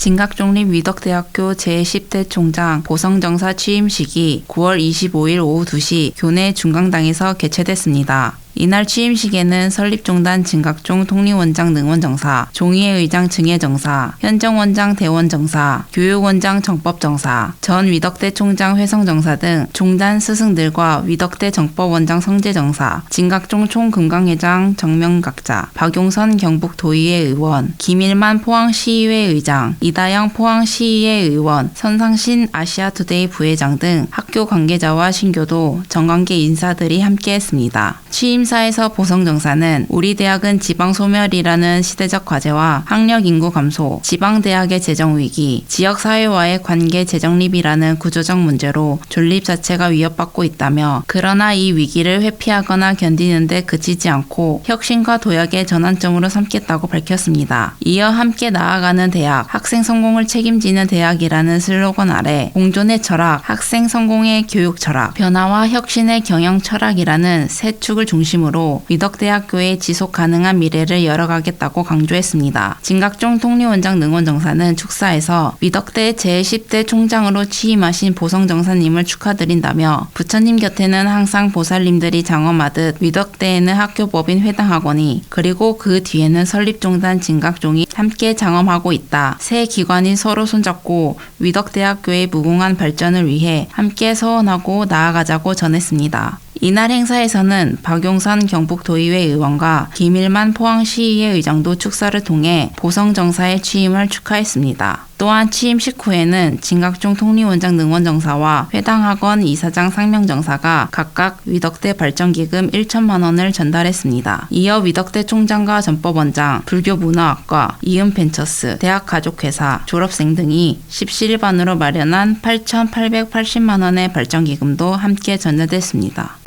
진각종립 위덕대학교 제10대 총장 보성정사 취임식이 9월 25일 오후 2시 교내 중강당에서 개최됐습니다. 이날 취임식에는 설립종단 진각종 통리원장 능원정사, 종의회 의장 증혜정사, 현정원장 대원정사, 교육원장 정법정사, 전 위덕대 총장 회성정사 등 종단 스승들과 위덕대 정법원장 성재정사, 진각종 총금강회장 정명각자, 박용선 경북도의회 의원, 김일만 포항시의회 의장, 이다영 포항시의회 의원, 선상신 아시아투데이 부회장 등 학교 관계자와 신교도, 정관계 인사들이 함께했습니다. 취임 사에서 보성정사는 우리 대학은 지방 소멸이라는 시대적 과제와 학력 인구 감소, 지방 대학의 재정 위기, 지역 사회와의 관계 재정립이라는 구조적 문제로 존립 자체가 위협받고 있다며 그러나 이 위기를 회피하거나 견디는데 그치지 않고 혁신과 도약의 전환점으로 삼겠다고 밝혔습니다. 이어 함께 나아가는 대학, 학생 성공을 책임지는 대학이라는 슬로건 아래 공존의 철학, 학생 성공의 교육 철학, 변화와 혁신의 경영 철학이라는 세 축을 중심 으로 위덕대학교의 지속 가능한 미래를 열어가겠다고 강조했습니다. 진각종 통리원장 능원 정사는 축사에서 위덕대 제10대 총장으로 취임하신 보성 정사님을 축하드린다며 부처님 곁에는 항상 보살님들이 장엄하듯 위덕대에는 학교법인 회당학원이 그리고 그 뒤에는 설립종단 진각종이 함께 장엄하고 있다. 새 기관이 서로 손잡고 위덕대학교의 무궁한 발전을 위해 함께 서원하고 나아가자고 전했습니다. 이날 행사에서는 박용선 경북도의회 의원과 김일만 포항시의회 의장도 축사를 통해 보성 정사의 취임을 축하했습니다. 또한 취임 식 후에는 진각종 통리원장 능원정사와 회당학원 이사장 상명정사가 각각 위덕대 발전기금 1천만 원을 전달했습니다. 이어 위덕대 총장과 전법원장, 불교문화학과, 이은벤처스, 대학가족회사, 졸업생 등이 십시일반으로 마련한 8,880만 원의 발전기금도 함께 전달됐습니다.